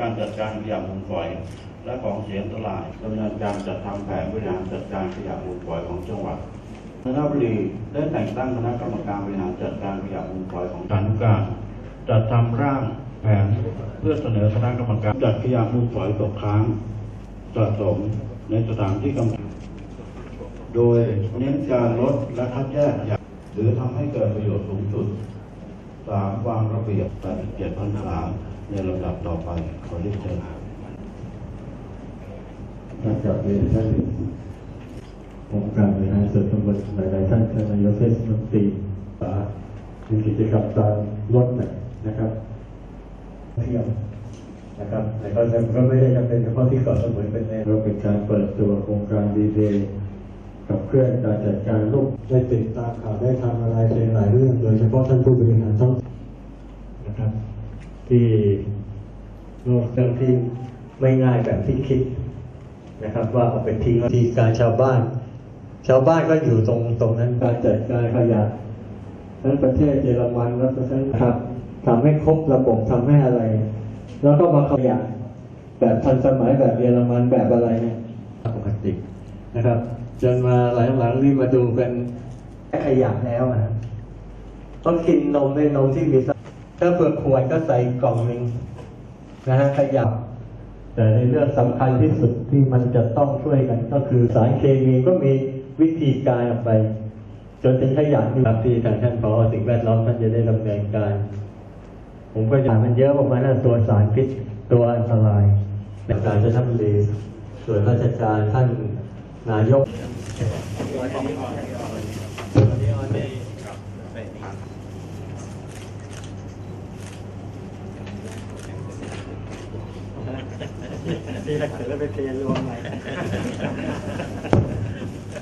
การจัดการขยะมูลฝอย และของเสียอันตรายดำเนินการจัดทำแผนบริหารจัดการขยะมูลฝอยของจังหวัดนนทบุรีได้แต่งตั้งคณะกรรมการบริหารจัดการขยะมูลฝอยของฐานุการ จัดทำร่างแผนเพื่อเสนอคณะกรรมการจัดขยะมูลฝอยตกค้างสะสมในสถานที่กำหนดโดยเน้นการลดและคัดแยกขยะหรือทำให้เกิดประโยชน์สูงสุด รียบเกียรติพันธาในลำดับต่อไปขอเรียนเชิญท่านกับเรียนท่านองค์การบริหารส่วนตำบลหลายๆท่านท่านนายกเทศมนตรีสามีกิจกรรมการลดนะครับเที่ยวนะครับแต่ก็ก็ไม่ได้จำเป็นเฉพาะที่เกาะสมุยเป็นแนวเราเป็นการเปิดตัวโครงการดีเดย์กับเคลื่อนการจัดการรูปได้ติดตามข่าวได้ทำอะไรในหลายเรื่อง โดยเฉพาะท่านผู้บริหารท้องนะครับ ที่โลกเรื่องที่ไม่ง่ายแบบที่คิดนะครับ ว่าเอาไปทิ้งที่การชาวบ้าน ชาวบ้านก็อยู่ตรงตรงนั้นการจัดการขยะทั้งประเทศเยอรมันแล้วก็ทั้งครับทำให้ครบระบบทำให้อะไร แล้วก็มาขยะแบบทันสมัยแบบเยอรมันแบบอะไรเนี่ยปกตินะครับ จนมาหลังๆนี่มาดูเป็นขยะแล้วนะต้องกินนมในนมที่มีสาร ถ้าเปลือกขวดก็ใส่กล่องหนึ่งนะฮะขยะแต่ในเรื่องสำคัญที่สุดที่มันจะต้องช่วยกันก็คือสารเคมีก็มีวิธีการออกไป จนถึงขยะที่ครับที่ทางท่านพอสิ่งแวดล้อมท่านจะได้ดำเนินการ ผมก็จะมันเยอะประมาณนั้นตัวสารพิษตัวอันตรายในการจะทำรีส่วนราชการท่านนายก นี่ถ้าเกิดแล้วไปเทรวมใหม่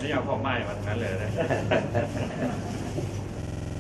นี่เอาของใหม่มาทั้งนั้นเลยนะ